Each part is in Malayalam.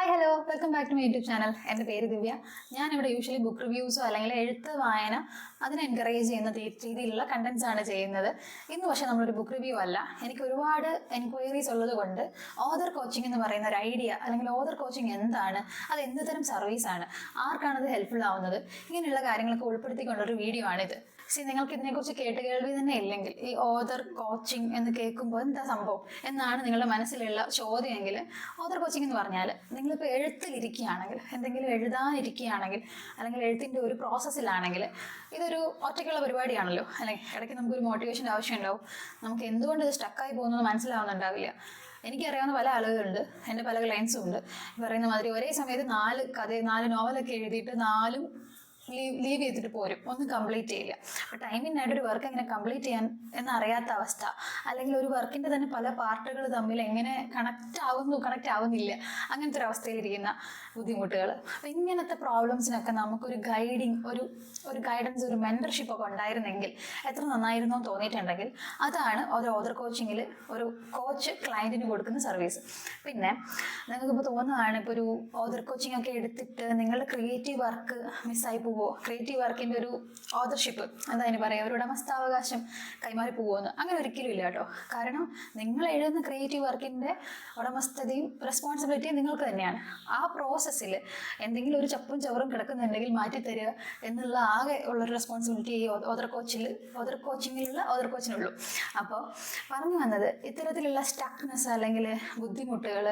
Hi hello welcome back to my YouTube channel എന്റെ പേര് ദിവ്യ. ഞാനിവിടെ യൂഷ്വലി ബുക്ക് റിവ്യൂസോ അല്ലെങ്കിൽ എഴുത്ത് വായന അതിനെ എൻകറേജ് ചെയ്യുന്ന രീതിയിലുള്ള കണ്ടൻസ് ആണ് ചെയ്യുന്നത്. ഇന്ന് പക്ഷേ നമ്മളൊരു ബുക്ക് റിവ്യൂ അല്ല. എനിക്ക് ഒരുപാട് എൻക്വയറീസ് ഉള്ളത് കൊണ്ട് ഓദർ കോച്ചിങ് എന്ന് പറയുന്ന ഒരു ഐഡിയ അല്ലെങ്കിൽ ഓദർ കോച്ചിങ് എന്താണ് അത് എന്ത് തരം സർവീസാണ് ആണ് ആർക്കാണ് അത് ഹെൽപ്ഫുൾ ആവുന്നത് ഇങ്ങനെയുള്ള കാര്യങ്ങളൊക്കെ ഉൾപ്പെടുത്തിക്കൊണ്ടൊരു വീഡിയോ ആണിത്. സി നിങ്ങൾക്ക് ഇതിനെക്കുറിച്ച് കേട്ട് കേൾവി തന്നെ ഇല്ലെങ്കിൽ ഈ ഓദർ കോച്ചിങ് എന്ന് കേൾക്കുമ്പോൾ എന്താ സംഭവം എന്നാണ് നിങ്ങളുടെ മനസ്സിലുള്ള ചോദ്യമെങ്കിൽ ഓദർ കോച്ചിങ് എന്ന് പറഞ്ഞാൽ നിങ്ങളിപ്പോൾ എഴുത്തിലിരിക്കുകയാണെങ്കിൽ എന്തെങ്കിലും എഴുതാനിരിക്കുകയാണെങ്കിൽ അല്ലെങ്കിൽ എഴുത്തിന്റെ ഒരു പ്രോസസ്സിലാണെങ്കിൽ ഇതൊരു ഒറ്റയ്ക്കുള്ള പരിപാടിയാണല്ലോ. അല്ലെങ്കിൽ ഇടയ്ക്ക് നമുക്കൊരു മോട്ടിവേഷന്റെ ആവശ്യം ഉണ്ടാവും നമുക്ക് എന്തുകൊണ്ട് ഇത് സ്റ്റക്കായി പോകുന്നത് മനസ്സിലാവുന്നുണ്ടാവില്ല. എനിക്കറിയാവുന്ന പല ആളുകളുണ്ട്. എന്റെ പല ക്ലയൻസും ഉണ്ട്. പറയുന്ന മാതിരി ഒരേ സമയത്ത് നാല് കഥ നാല് നോവലൊക്കെ എഴുതിയിട്ട് നാലും ലീവ് ലീവ് ചെയ്തിട്ട് പോരും. ഒന്നും കംപ്ലീറ്റ് ചെയ്യില്ല. അപ്പോൾ ടൈമിനായിട്ട് ഒരു വർക്ക് എങ്ങനെ കംപ്ലീറ്റ് ചെയ്യാൻ എന്നറിയാത്ത അവസ്ഥ. അല്ലെങ്കിൽ ഒരു വർക്കിന്റെ തന്നെ പല പാർട്ടുകൾ തമ്മിൽ എങ്ങനെ കണക്റ്റ് ആവുന്നു കണക്റ്റ് ആവുന്നില്ല. അങ്ങനത്തെ ഒരു അവസ്ഥയിലിരിക്കുന്ന ബുദ്ധിമുട്ടുകൾ അപ്പോൾ ഇങ്ങനത്തെ പ്രോബ്ലംസിനൊക്കെ നമുക്കൊരു ഗൈഡിങ് ഒരു ഒരു ഗൈഡൻസ് ഒരു മെന്റർഷിപ്പ് ഒക്കെ ഉണ്ടായിരുന്നെങ്കിൽ എത്ര നന്നായിരുന്നു എന്ന് തോന്നിയിട്ടുണ്ടെങ്കിൽ അതാണ് ഒരു ഓദർ കോച്ചിങ്ങിൽ ഒരു കോച്ച് ക്ലയന്റിന് കൊടുക്കുന്ന സർവീസ് പിന്നെ നിങ്ങൾക്ക് നിങ്ങൾക്കിപ്പോൾ തോന്നുന്നതാണ് ഇപ്പോൾ ഒരു ഓദർ കോച്ചിങ് ഒക്കെ എടുത്തിട്ട് നിങ്ങളുടെ ക്രിയേറ്റീവ് വർക്ക് മിസ്സായി പോവോ ക്രിയേറ്റീവ് വർക്കിന്റെ ഒരു ഓതർഷിപ്പ് എന്താ അതിന് പറയുക ഒരു ഉടമസ്ഥാവകാശം കൈമാറി പോവുമെന്ന് അങ്ങനെ ഒരിക്കലും ഇല്ല കേട്ടോ. കാരണം നിങ്ങൾ എഴുതുന്ന ക്രിയേറ്റീവ് വർക്കിന്റെ ഉടമസ്ഥതയും റെസ്പോൺസിബിലിറ്റിയും നിങ്ങൾക്ക് തന്നെയാണ്. ആ പ്രോസസ്സിൽ എന്തെങ്കിലും ഒരു ചപ്പും ചവറും കിടക്കുന്നുണ്ടെങ്കിൽ മാറ്റി തരിക എന്നുള്ള ആകെ ഉള്ളൊരു റെസ്പോൺസിബിലിറ്റി ഈ ഓദർ കോച്ചിൽ ഓദർ കോച്ചിങ്ങിലുള്ള ഓദർ കോച്ചിനുള്ളൂ അപ്പോൾ പറഞ്ഞു വന്നത് ഇത്തരത്തിലുള്ള സ്റ്റക്നെസ് അല്ലെങ്കിൽ ബുദ്ധിമുട്ടുകൾ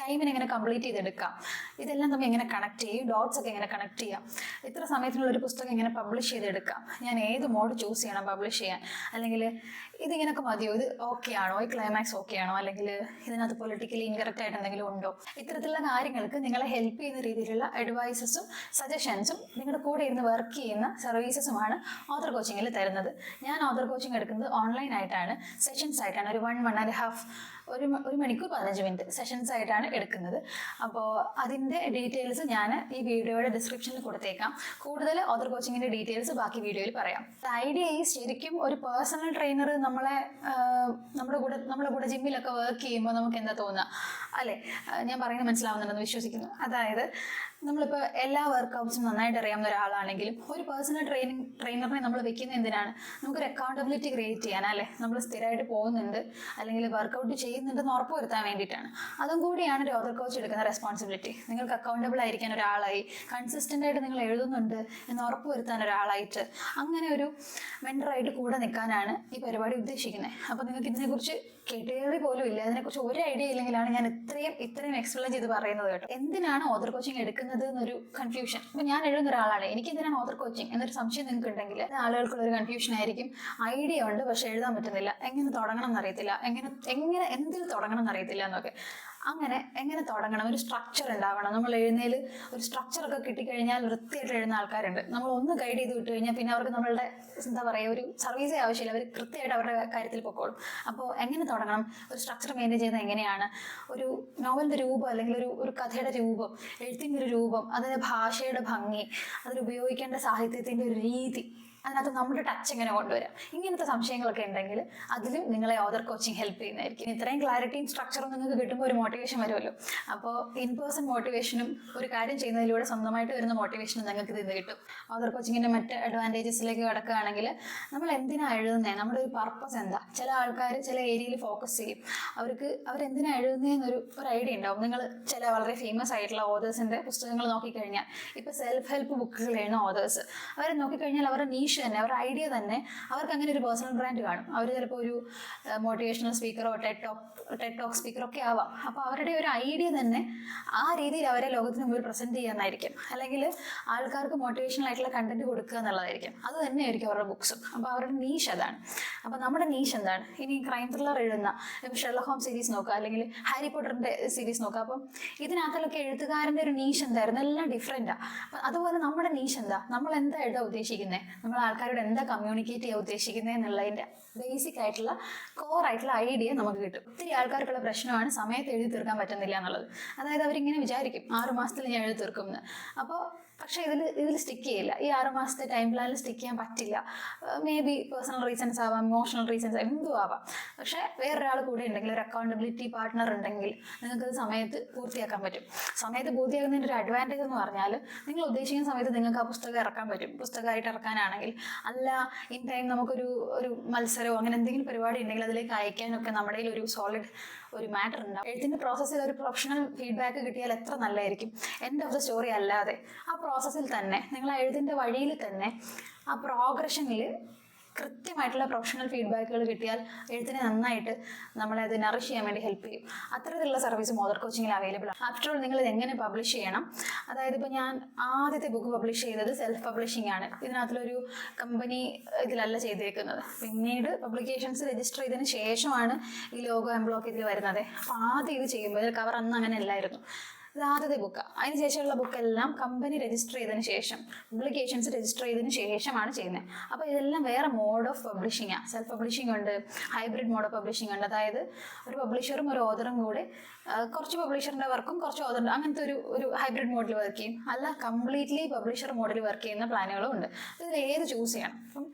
ടൈമിന് എങ്ങനെ കംപ്ലീറ്റ് ചെയ്തെടുക്കാം. ഇതെല്ലാം തമ്മിൽ എങ്ങനെ കണക്ട് ചെയ്യും? ഡോട്ട്സ് ഒക്കെ എങ്ങനെ കണക്ട് ചെയ്യാം? ഇത്ര സമയത്തിനുള്ള ഒരു പുസ്തകം എങ്ങനെ പബ്ലിഷ് ചെയ്തെടുക്കാം. ഞാൻ ഏത് മോഡ് ചൂസ് ചെയ്യണം പബ്ലിഷ് ചെയ്യാൻ? അല്ലെങ്കിൽ ഇതിങ്ങനൊക്കെ മതിയോ? ഇത് ഓക്കെ ആണോ? ഈ ക്ലൈമാക്സ് ഓക്കെ ആണോ? അല്ലെങ്കിൽ ഇതിനകത്ത് പൊളിറ്റിക്കലി ഇൻകറക്റ്റ് ആയിട്ട് എന്തെങ്കിലും ഉണ്ടോ? ഇത്തരത്തിലുള്ള കാര്യങ്ങൾക്ക് നിങ്ങളെ ഹെൽപ്പ് ചെയ്യുന്ന രീതിയിലുള്ള അഡ്വൈസസും സജഷൻസും നിങ്ങളുടെ കൂടെ ഇരുന്ന് വർക്ക് ചെയ്യുന്ന സർവീസസുമാണ് ഓദർ കോച്ചിങ്ങിൽ തരുന്നത്. ഞാൻ ഓദർ കോച്ചിങ് എടുക്കുന്നത് ഓൺലൈൻ ആയിട്ടാണ്. സെഷൻസ് ആയിട്ടാണ്. ഒരു വൺ വൺ ആൻഡ് ഹാഫ് ഒരു ഒരു മണിക്കൂർ പതിനഞ്ച് മിനിറ്റ് സെഷൻസ് ആയിട്ടാണ് എടുക്കുന്നത്. അപ്പോൾ അതിന്റെ ഡീറ്റെയിൽസ് ഞാൻ ഈ വീഡിയോയുടെ ഡിസ്ക്രിപ്ഷനിൽ കൊടുത്തേക്കാം. കൂടുതൽ ഓദർ കോച്ചിങ്ങിന്റെ ഡീറ്റെയിൽസ് ബാക്കി വീഡിയോയിൽ പറയാം. ഐഡിയ ഈ ശരിക്കും ഒരു പേഴ്സണൽ ട്രെയിനർ നമ്മളെ നമ്മുടെ കൂടെ നമ്മുടെ കൂടെ ജിമ്മിലൊക്കെ വർക്ക് ചെയ്യുമ്പോൾ നമുക്ക് എന്താ തോന്നുക? അല്ലേ? ഞാൻ പറയുന്നത് മനസ്സിലാവുന്നുണ്ടെന്ന് വിശ്വസിക്കുന്നു. അതായത് നമ്മളിപ്പോൾ എല്ലാ വർക്കൗട്ട്സും നന്നായിട്ട് അറിയാവുന്ന ഒരാളാണെങ്കിലും ഒരു പേഴ്സണൽ ട്രെയിനിങ് ട്രെയിനറിനെ നമ്മൾ വെക്കുന്ന എന്തിനാണ്? നമുക്കൊരു അക്കൗണ്ടബിലിറ്റി ക്രിയേറ്റ് ചെയ്യാൻ അല്ലേ? നമ്മൾ സ്ഥിരമായിട്ട് പോകുന്നുണ്ട് അല്ലെങ്കിൽ വർക്കൗട്ട് ചെയ്യുന്നുണ്ടെന്ന് ഉറപ്പ് വരുത്താൻ വേണ്ടിയിട്ടാണ്. അതും കൂടിയാണ് ഒരു ഓദർ കോച്ച് എടുക്കുന്ന റെസ്പോൺസിബിലിറ്റി നിങ്ങൾക്ക് അക്കൗണ്ടബിൾ ആയിരിക്കാൻ ഒരാളായി കൺസിസ്റ്റന്റ് ആയിട്ട് നിങ്ങൾ എഴുതുന്നുണ്ട് എന്ന് ഉറപ്പ് വരുത്താൻ ഒരാളായിട്ട് അങ്ങനെ ഒരു മെൻഡറായിട്ട് കൂടെ നിൽക്കാനാണ് ഈ പരിപാടി ഉദ്ദേശിക്കുന്നത്. അപ്പോൾ നിങ്ങൾക്ക് ഇതിനെക്കുറിച്ച് കേട്ടുകേൾവി പോലും ഇല്ല. അതിനെക്കുറിച്ച് ഒരു ഐഡിയ ഇല്ലെങ്കിലാണ് ഞാൻ ഇത്രയും ഇത്രയും എക്സ്പ്ലെയിൻ ചെയ്ത് പറയുന്നത് കേട്ടോ. എന്തിനാണ് ഓദർ കോച്ചിങ് എടുക്കുന്നത് എന്നൊരു കൺഫ്യൂഷൻ അപ്പൊ ഞാൻ എഴുതുന്ന ഒരാളാണ്. എനിക്ക് എന്തിനാണ് ഓദർ കോച്ചിങ് എന്നൊരു സംശയം നിങ്ങൾക്ക് ഉണ്ടെങ്കിൽ ആളുകൾക്കുള്ള ഒരു കൺഫ്യൂഷൻ ആയിരിക്കും. ഐഡിയ ഉണ്ട് പക്ഷെ എഴുതാൻ പറ്റുന്നില്ല. എങ്ങനെ തുടങ്ങണം എന്നറിയത്തില്ല. എങ്ങനെ എങ്ങനെ എന്തിൽ തുടങ്ങണം എന്നറിയത്തില്ല എന്നൊക്കെ. അങ്ങനെ എങ്ങനെ തുടങ്ങണം? ഒരു സ്ട്രക്ചർ ഉണ്ടാവണം. നമ്മൾ എഴുന്നേൽ ഒരു സ്ട്രക്ചർ ഒക്കെ കിട്ടിക്കഴിഞ്ഞാൽ വൃത്തിയായിട്ട് എഴുന്ന ആൾക്കാരുണ്ട്. നമ്മൾ ഒന്ന് ഗൈഡ് ചെയ്ത് വിട്ട് കഴിഞ്ഞാൽ പിന്നെ അവർക്ക് നമ്മളുടെ എന്താ പറയുക ഒരു സർവീസേ ആവശ്യമില്ല. അവർ കൃത്യമായിട്ട് അവരുടെ കാര്യത്തിൽ പൊക്കോളും. അപ്പോൾ എങ്ങനെ തുടങ്ങണം? ഒരു സ്ട്രക്ചർ മെയിന്റെയിൻ ചെയ്യുന്നത് എങ്ങനെയാണ്? ഒരു നോവലിന്റെ രൂപം അല്ലെങ്കിൽ ഒരു ഒരു കഥയുടെ രൂപം എഴുത്തിന്റെ ഒരു രൂപം അതിന്റെ ഭാഷയുടെ ഭംഗി അതിൽ ഉപയോഗിക്കേണ്ട സാഹിത്യത്തിന്റെ ഒരു രീതി അതിനകത്ത് നമ്മുടെ ടച്ച് എങ്ങനെ കൊണ്ടുവരാം? ഇങ്ങനത്തെ സംശയങ്ങളൊക്കെ ഉണ്ടെങ്കിൽ അതിലും നിങ്ങളെ ഓദർ കോച്ചിങ് ഹെൽപ്പ് ചെയ്യുന്നതായിരിക്കും. ഇത്രയും ക്ലാരിറ്റിയും സ്ട്രക്ചറും നിങ്ങൾക്ക് കിട്ടുമ്പോൾ ഒരു മോട്ടിവേഷൻ വരുമല്ലോ. അപ്പോൾ ഇൻ പേഴ്സൺ മോട്ടിവേഷനും ഒരു കാര്യം ചെയ്യുന്നതിലൂടെ സ്വന്തമായിട്ട് വരുന്ന മോട്ടിവേഷനും നിങ്ങൾക്ക് ഇതിന് കിട്ടും. ഓദർ കോച്ചിങ്ങിന്റെ മറ്റ് അഡ്വാന്റേജസിലേക്ക് കിടക്കുകയാണെങ്കിൽ നമ്മൾ എന്തിനാണ് എഴുതുന്നത് നമ്മുടെ ഒരു പർപ്പസ് എന്താ? ചില ആൾക്കാർ ചില ഏരിയയിൽ ഫോക്കസ് ചെയ്യും. അവർക്ക് അവരെന്തിനാണ് എഴുതുന്നതെന്നൊരു ഒരു ഐഡിയ ഉണ്ടാവും. നിങ്ങൾ ചില വളരെ ഫേമസ് ആയിട്ടുള്ള ഓതേഴ്സിന്റെ പുസ്തകങ്ങൾ നോക്കിക്കഴിഞ്ഞാൽ ഇപ്പോൾ സെൽഫ് ഹെൽപ്പ് ബുക്കുകൾ എഴുതുന്ന ഓതേഴ്സ് അവരെ നോക്കിക്കഴിഞ്ഞാൽ അവരുടെ നീഷ് തന്നെ അവരുടെ ഐഡിയ തന്നെ അവർക്ക് അങ്ങനെ ഒരു പേഴ്സണൽ ബ്രാൻഡ് കാണും. അവർ ചിലപ്പോൾ ഒരു മോട്ടിവേഷണൽ സ്പീക്കറോ ടെക് ടോക്ക് സ്പീക്കറോ ഒക്കെ ആവാം. അപ്പോൾ അവരുടെ ഒരു ഐഡിയ തന്നെ ആ രീതിയിൽ അവരെ ലോകത്തിന് മുമ്പിൽ പ്രസന്റ് ചെയ്യാന്നായിരിക്കും. അല്ലെങ്കിൽ ആൾക്കാർക്ക് മോട്ടിവേഷണൽ ആയിട്ടുള്ള കണ്ടന്റ് കൊടുക്കുക എന്നുള്ളതായിരിക്കും. അത് തന്നെയായിരിക്കും അവരുടെ ബുക്സും. അപ്പോൾ അവരുടെ നീഷ് അതാണ്. അപ്പോൾ നമ്മുടെ നീഷ് എന്താണ്? ഇനി ക്രൈം ത്രില്ലർ എഴുതുന്ന ഷെർലോ ഹോം സീരീസ് നോക്കുക അല്ലെങ്കിൽ ഹാരി പോട്ടറിന്റെ സീരീസ് നോക്കുക. അപ്പം ഇതിനകത്തുള്ളൊക്കെ എഴുത്തുകാരന്റെ ഒരു നീഷ് എന്തായിരുന്നു? എല്ലാം ഡിഫറെന്റാണ് അതുപോലെ നമ്മുടെ നീഷ് എന്താ? നമ്മൾ എന്താ എഴുതാൻ ഉദ്ദേശിക്കുന്നത് നമ്മൾ ആൾക്കാരോട് എന്താ കമ്മ്യൂണിക്കേറ്റ് ചെയ്യാൻ ഉദ്ദേശിക്കുന്നത് എന്നുള്ളതിന്റെ ബേസിക് ആയിട്ടുള്ള കോർ ആയിട്ടുള്ള ഐഡിയ നമുക്ക് കിട്ടും. ഒത്തിരി ആൾക്കാർക്കുള്ള പ്രശ്നമാണ് സമയത്ത് എഴുതി തീർക്കാൻ പറ്റുന്നില്ല എന്നുള്ളത്. അതായത് അവരിങ്ങനെ വിചാരിക്കും ആറ് മാസത്തിൽ ഞാൻ എഴുതി തീർക്കും എന്ന് അപ്പോൾ പക്ഷേ ഇതിൽ ഇതിൽ സ്റ്റിക്ക് ചെയ്യില്ല. ഈ ആറ് മാസത്തെ ടൈം പ്ലാനിൽ സ്റ്റിക്ക് ചെയ്യാൻ പറ്റില്ല. മേ ബി പേഴ്സണൽ റീസൺസ് ആവാം ഇമോഷണൽ റീസൺസ് എന്തും ആവാം. പക്ഷേ വേറൊരാൾ കൂടെ ഉണ്ടെങ്കിൽ ഒരു അക്കൗണ്ടബിലിറ്റി പാർട്ട്ണർ ഉണ്ടെങ്കിൽ നിങ്ങൾക്ക് സമയത്ത് പൂർത്തിയാക്കാൻ പറ്റും. സമയത്ത് പൂർത്തിയാക്കുന്നതിന്റെ ഒരു അഡ്വാന്റേജ് എന്ന് പറഞ്ഞാൽ നിങ്ങൾ ഉദ്ദേശിക്കുന്ന സമയത്ത് നിങ്ങൾക്ക് ആ പുസ്തകം ഇറക്കാൻ പറ്റും. പുസ്തകമായിട്ട് ഇറക്കാനാണെങ്കിൽ. അല്ല ഇൻ ടൈം നമുക്കൊരു ഒരു മത്സരമോ അങ്ങനെ എന്തെങ്കിലും പരിപാടി ഉണ്ടെങ്കിൽ അതിലേക്ക് അയക്കാനൊക്കെ നമ്മുടെ ഒരു സോളിഡ് ഒരു മാറ്റർ ഉണ്ടാവും. എഴുത്തിന്റെ പ്രോസസ്സിൽ ഒരു പ്രൊഫഷണൽ ഫീഡ്ബാക്ക് കിട്ടിയാൽ എത്ര നല്ലതായിരിക്കും? എൻഡ് ഓഫ് ദ സ്റ്റോറി അല്ലാതെ. ആ പ്രോസസ്സിൽ തന്നെ നിങ്ങൾ ആ വഴിയിൽ തന്നെ ആ പ്രോഗ്രഷനിൽ കൃത്യമായിട്ടുള്ള പ്രൊഫഷണൽ ഫീഡ്ബാക്കുകൾ കിട്ടിയാൽ എഴുത്തിനെ നന്നായിട്ട് നമ്മളെ അത് നറിഷ് ചെയ്യാൻ വേണ്ടി ഹെൽപ്പ് ചെയ്യും. അത്തരത്തിലുള്ള സർവീസ് മോദർ കോച്ചിങ്ങിൽ അവൈലബിൾ ആണ്. ആഫ്റ്റർ ഓൾ നിങ്ങൾ ഇത് എങ്ങനെ പബ്ലിഷ് ചെയ്യണം? അതായത് ഇപ്പോൾ ഞാൻ ആദ്യത്തെ ബുക്ക് പബ്ലിഷ് ചെയ്തത് സെൽഫ് പബ്ലിഷിംഗ് ആണ്. ഇതിനകത്തുള്ളൊരു കമ്പനി ഇതിലല്ല ചെയ്തേക്കുന്നത്. പിന്നീട് പബ്ലിക്കേഷൻസ് രജിസ്റ്റർ ചെയ്തതിന് ശേഷമാണ് ഈ ലോഗോ എംബ്ലോക്ക് ഇതിൽ വരുന്നത്. അപ്പോൾ ആദ്യം ഇത് ചെയ്യുമ്പോൾ കവർ അന്ന് അങ്ങനെ അല്ലായിരുന്നു. ഇത് ആദ്യത്തെ ബുക്ക് അതിന് ശേഷമുള്ള ബുക്കെല്ലാം കമ്പനി രജിസ്റ്റർ ചെയ്തതിന് ശേഷം പബ്ലിക്കേഷൻസ് രജിസ്റ്റർ ചെയ്തതിന് ശേഷമാണ് ചെയ്യുന്നത്. അപ്പോൾ ഇതെല്ലാം വേറെ മോഡ് ഓഫ് പബ്ലിഷിംഗ് ആണ് സെൽഫ് പബ്ലിഷിംഗ് ഉണ്ട് ഹൈബ്രിഡ് മോഡ് ഓഫ് പബ്ലിഷിംഗ് ഉണ്ട്. അതായത് ഒരു പബ്ലിഷറും ഒരു ഓതറും കൂടെ കുറച്ച് പബ്ലിഷറിന്റെ വർക്കും കുറച്ച് ഓതറിന്റെ അങ്ങനത്തെ ഒരു ഒരു ഹൈബ്രിഡ് മോഡിൽ വർക്ക് ചെയ്യും. അല്ല കംപ്ലീറ്റ്ലി പബ്ലിഷർ മോഡിൽ വർക്ക് ചെയ്യുന്ന പ്ലാനുകളും ഉണ്ട്. ഇതിൽ ഏത് ചൂസ് ചെയ്യണം? അപ്പം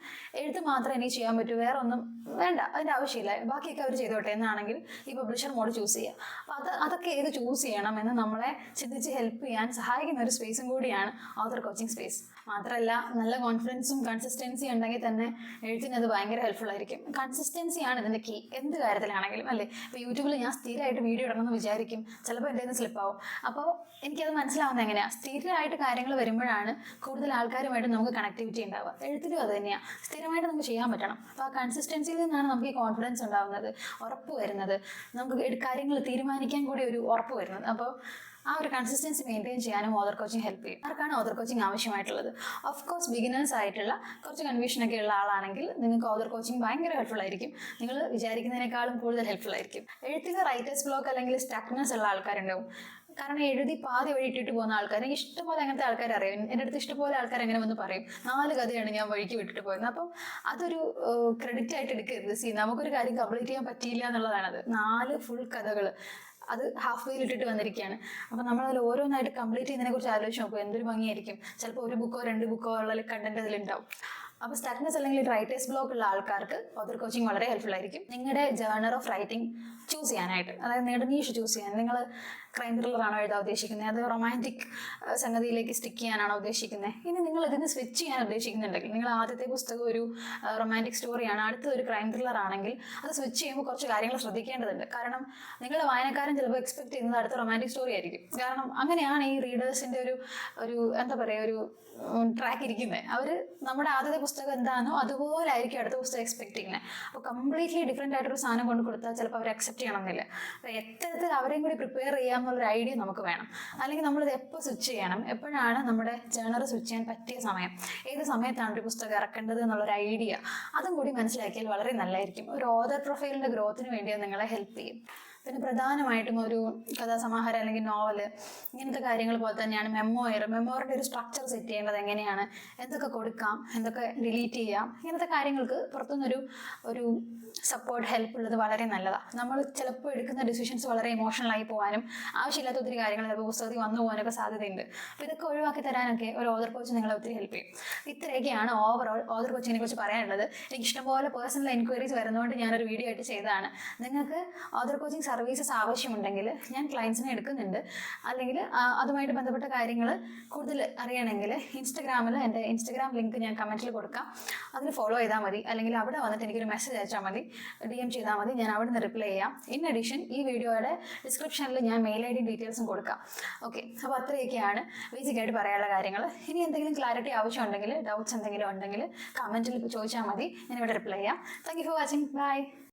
എഴുത്ത് മാത്രമേ എനിക്ക് ചെയ്യാൻ പറ്റൂ വേറെ ഒന്നും വേണ്ട അതിന്റെ ആവശ്യമില്ല. ബാക്കിയൊക്കെ അവർ ചെയ്തോട്ടെ എന്നാണെങ്കിൽ ഈ പബ്ലിഷർ മോഡ് ചൂസ് ചെയ്യുക. അപ്പം അത് അതൊക്കെ ഏത് ചൂസ് ചെയ്യണം എന്ന് നമ്മളെ ചിന്തിച്ച് ഹെൽപ്പ് ചെയ്യാൻ സഹായിക്കുന്ന ഒരു സ്പേസും കൂടിയാണ് ഓതർ കോച്ചിങ് സ്പേസ് മാത്രമല്ല നല്ല കോൺഫിഡൻസും കൺസിസ്റ്റൻസി ഉണ്ടെങ്കിൽ തന്നെ എഴുത്തിനത് ഭയങ്കര ഹെൽപ്ഫുൾ ആയിരിക്കും. കൺസിസ്റ്റൻസിയാണ് ഇതിന്റെ കീ എന്ത് കാര്യത്തിലാണെങ്കിലും അല്ലേ? ഇപ്പോൾ യൂട്യൂബിൽ ഞാൻ സ്ഥിരമായിട്ട് വീഡിയോ ഇടണമെന്ന് വിചാരിക്കും. ചിലപ്പോൾ എന്തെങ്കിലും സ്ലിപ്പാവും അപ്പോൾ എനിക്കത് മനസ്സിലാവുന്നത് എങ്ങനെയാണ് സ്ഥിരമായിട്ട് കാര്യങ്ങൾ വരുമ്പോഴാണ് കൂടുതൽ ആൾക്കാരുമായിട്ട് നമുക്ക് കണക്ടിവിറ്റി ഉണ്ടാവുക. എഴുത്തിലും അത് തന്നെയാണ് സ്ഥിരമായിട്ട് നമുക്ക് ചെയ്യാൻ പറ്റണം. അപ്പോൾ ആ കൺസിസ്റ്റൻസിയിൽ നിന്നാണ് നമുക്ക് ഈ കോൺഫിഡൻസ് ഉണ്ടാവുന്നത് ഉറപ്പ് വരുന്നത്. നമുക്ക് കാര്യങ്ങൾ തീരുമാനിക്കാൻ കൂടി ഒരു ഉറപ്പ് വരുന്നത്. അപ്പോൾ ആ ഒരു കൺസിസ്റ്റൻസി മെയിന്റെയിൻ ചെയ്യാനും ഓദർ കോച്ചിങ് ഹെൽപ്പ് ചെയ്യും. ആർക്കാണ് ഓദർ കോച്ചിങ് ആവശ്യമായിട്ടുള്ളത്? ഓഫ് കോഴ്സ് ബിഗിനേഴ്സ് ആയിട്ടുള്ള കുറച്ച് കൺഫ്യൂഷൻ ഒക്കെ ഉള്ള ആളാണെങ്കിൽ നിങ്ങൾക്ക് ഓദർ കോച്ചിങ് ഭയങ്കര ഹെൽപ്ഫുൾ ആയിരിക്കും. നിങ്ങൾ വിചാരിക്കുന്നതിനേക്കാളും കൂടുതൽ ഹെൽപ്ഫുൾ ആയിരിക്കും. എഴുത്തിന് റൈറ്റേഴ്സ് ബ്ലോക്ക് അല്ലെങ്കിൽ സ്റ്റക്നസ് ഉള്ള ആൾക്കാരുണ്ടാവും. കാരണം എഴുതി പാതി വഴി ഇട്ടിട്ട് പോകുന്ന ആൾക്കാർ എനിക്ക് ഇഷ്ടംപോലെ അങ്ങനത്തെ ആൾക്കാർ അറിയാം. എന്റെ അടുത്ത് ഇഷ്ടംപോലെ ആൾക്കാർ എങ്ങനെ വന്ന് പറയും. നാല് കഥയാണ് ഞാൻ വഴിക്ക് വിട്ടിട്ട് പോയത് അപ്പം അതൊരു ക്രെഡിറ്റ് ആയിട്ട് എടുക്കരുത്. സി നമുക്കൊരു കാര്യം കംപ്ലീറ്റ് ചെയ്യാൻ പറ്റിയില്ല എന്നുള്ളതാണത്. നാല് ഫുൾ കഥകൾ അത് ഹാഫ് വേയിൽ ഇട്ടിട്ട് വന്നിരിക്കുകയാണ്. അപ്പം അതിൽ ഓരോന്നായിട്ട് കംപ്ലീറ്റ് ചെയ്യുന്നതിനെ കുറിച്ച് ആലോചിച്ച് നോക്കും. എന്തൊരു ഭംഗിയായിരിക്കും. ചിലപ്പോൾ ഒരു ബുക്കോ രണ്ട് ബുക്കോ ഉള്ള കണ്ടന്റ് അതിലുണ്ടാവും. അപ്പോൾ സ്റ്റാഗ്നസ് അല്ലെങ്കിൽ റൈറ്റേഴ്സ് ബ്ലോക്ക് ഉള്ള ആൾക്കാർക്ക് ഓതർ കോച്ചിങ് വളരെ ഹെൽപ്ഫുൾ ആയിരിക്കും. നിങ്ങളുടെ ജേണർ ഓഫ് റൈറ്റിംഗ് ചൂസ് ചെയ്യാനായിട്ട് അതായത് നിങ്ങളുടെ നീഷ് ചൂസ് ചെയ്യാൻ നിങ്ങൾ ക്രൈം ത്രില്ലറാണോ എഴുതാൻ ഉദ്ദേശിക്കുന്നത് അത് റൊമാന്റിക് സംഗതിയിലേക്ക് സ്റ്റിക്ക് ചെയ്യാനാണോ ഉദ്ദേശിക്കുന്നത് ഇനി നിങ്ങൾ ഇതിന് സ്വിച്ച് ചെയ്യാൻ ഉദ്ദേശിക്കുന്നുണ്ടെങ്കിൽ നിങ്ങൾ ആദ്യത്തെ പുസ്തകം ഒരു റൊമാന്റിക് സ്റ്റോറിയാണ് അടുത്ത ഒരു ക്രൈം ത്രില്ലർ ആണെങ്കിൽ അത് സ്വിച്ച് ചെയ്യുമ്പോൾ കുറച്ച് കാര്യങ്ങൾ ശ്രദ്ധിക്കേണ്ടതുണ്ട്. കാരണം നിങ്ങളുടെ വായനക്കാരൻ ചിലപ്പോൾ എക്സ്പെക്ട് ചെയ്യുന്നത് അടുത്ത റൊമാന്റിക് സ്റ്റോറി ആയിരിക്കും. കാരണം അങ്ങനെയാണ് ഈ റീഡേഴ്സിന്റെ ഒരു ഒരു എന്താ പറയുക ഒരു ട്രാക്ക് ഇരിക്കുന്നത് അവർ നമ്മുടെ ആദ്യത്തെ പുസ്തകം എന്താണോ അതുപോലെ ആയിരിക്കും അടുത്ത പുസ്തകം എക്സ്പെക്ട് ചെയ്യുന്നത് അപ്പോൾ കംപ്ലീറ്റ്ലി ഡിഫറെന്റ് ആയിട്ടൊരു സാധനം കൊണ്ട് കൊടുത്താൽ ചിലപ്പോൾ അവർ അക്സെപ്റ്റ് ചെയ്യണമെന്നില്ല. അപ്പോൾ എത്തരത്തിൽ അവരെയും കൂടി പ്രിപ്പയർ ചെയ്യാമെന്നുള്ളൊരു ഐഡിയ നമുക്ക് വേണം. അല്ലെങ്കിൽ നമ്മളിത് എപ്പോൾ സ്വിച്ച് ചെയ്യണം? എപ്പോഴാണ് നമ്മുടെ ജേണർ സ്വിച്ച് ചെയ്യാൻ പറ്റിയ സമയം? ഏത് സമയത്താണ് ഒരു പുസ്തകം ഇറക്കേണ്ടത് എന്നുള്ളൊരു ഐഡിയ അതും കൂടി മനസ്സിലാക്കിയാൽ വളരെ നല്ലതായിരിക്കും. ഒരു ഓദർ പ്രൊഫൈലിന്റെ ഗ്രോത്തിന് വേണ്ടി നിങ്ങളെ ഹെൽപ്പ് ചെയ്യും. പിന്നെ പ്രധാനമായിട്ടും ഒരു കഥാസമാഹാരം അല്ലെങ്കിൽ നോവൽ ഇങ്ങനത്തെ കാര്യങ്ങൾ പോലെ തന്നെയാണ് മെമ്മോയർ മെമ്മോറിന്റെ ഒരു സ്ട്രക്ചർ സെറ്റ് ചെയ്യേണ്ടത് എങ്ങനെയാണ്? എന്തൊക്കെ കൊടുക്കാം? എന്തൊക്കെ ഡിലീറ്റ് ചെയ്യാം? ഇങ്ങനത്തെ കാര്യങ്ങൾക്ക് പുറത്തുനിന്നൊരു ഒരു സപ്പോർട്ട് ഹെൽപ്പ് ഉള്ളത് വളരെ നല്ലതാണ് നമ്മൾ ചിലപ്പോൾ എടുക്കുന്ന ഡിസിഷൻസ് വളരെ ഇമോഷണലായി പോകാനും ആവശ്യമില്ലാത്ത ഒത്തിരി കാര്യങ്ങൾ ചിലപ്പോൾ പുസ്തകത്തിൽ വന്നു പോകാനൊക്കെ സാധ്യതയുണ്ട്. അപ്പോൾ ഇതൊക്കെ ഒഴിവാക്കി തരാനൊക്കെ ഒരു ഓദർ കോച്ച് നിങ്ങളെ ഒത്തിരി ഹെൽപ്പ് ചെയ്യും. ഇത്രയൊക്കെയാണ് ഓവറോൾ ഓദർ കോച്ചിനെ കുറിച്ച് പറയാനുള്ളത്. എനിക്ക് ഇഷ്ടംപോലെ പേഴ്സണൽ എൻക്വയറീസ് വരുന്നതുകൊണ്ട് ഞാനൊരു വീഡിയോ ആയിട്ട് ചെയ്തതാണ്. നിങ്ങൾക്ക് ഓദർ കോച്ചിങ് സർവീസസ് ആവശ്യമുണ്ടെങ്കിൽ ഞാൻ ക്ലയൻസിനെ എടുക്കുന്നുണ്ട്. അല്ലെങ്കിൽ അതുമായിട്ട് ബന്ധപ്പെട്ട കാര്യങ്ങൾ കൂടുതൽ അറിയണമെങ്കിൽ ഇൻസ്റ്റഗ്രാമിൽ എന്റെ ഇൻസ്റ്റഗ്രാം ലിങ്ക് ഞാൻ കമന്റിൽ കൊടുക്കാം. അതിൽ ഫോളോ ചെയ്താൽ മതി. അല്ലെങ്കിൽ അവിടെ വന്നിട്ട് എനിക്കൊരു മെസ്സേജ് അയച്ചാൽ മതി. ഡി എം ചെയ്താൽ മതി. ഞാൻ അവിടെ നിന്ന് റിപ്ലൈ ചെയ്യാം. ഇൻ അഡീഷൻ ഈ വീഡിയോയുടെ ഡിസ്ക്രിപ്ഷനിൽ ഞാൻ മെയിൽ ഐ ഡി ഡീറ്റെയിൽസും കൊടുക്കാം. ഓക്കെ അപ്പോൾ അത്രയൊക്കെയാണ് ബേസിക് ആയിട്ട് പറയാനുള്ള കാര്യങ്ങൾ. ഇനി എന്തെങ്കിലും ക്ലാരിറ്റി ആവശ്യമുണ്ടെങ്കിൽ ഡൗട്ട്സ് എന്തെങ്കിലും ഉണ്ടെങ്കിൽ കമന്റിൽ ചോദിച്ചാൽ മതി. ഞാൻ ഇവിടെ റിപ്ലൈ ചെയ്യാം. Thank you for watching bye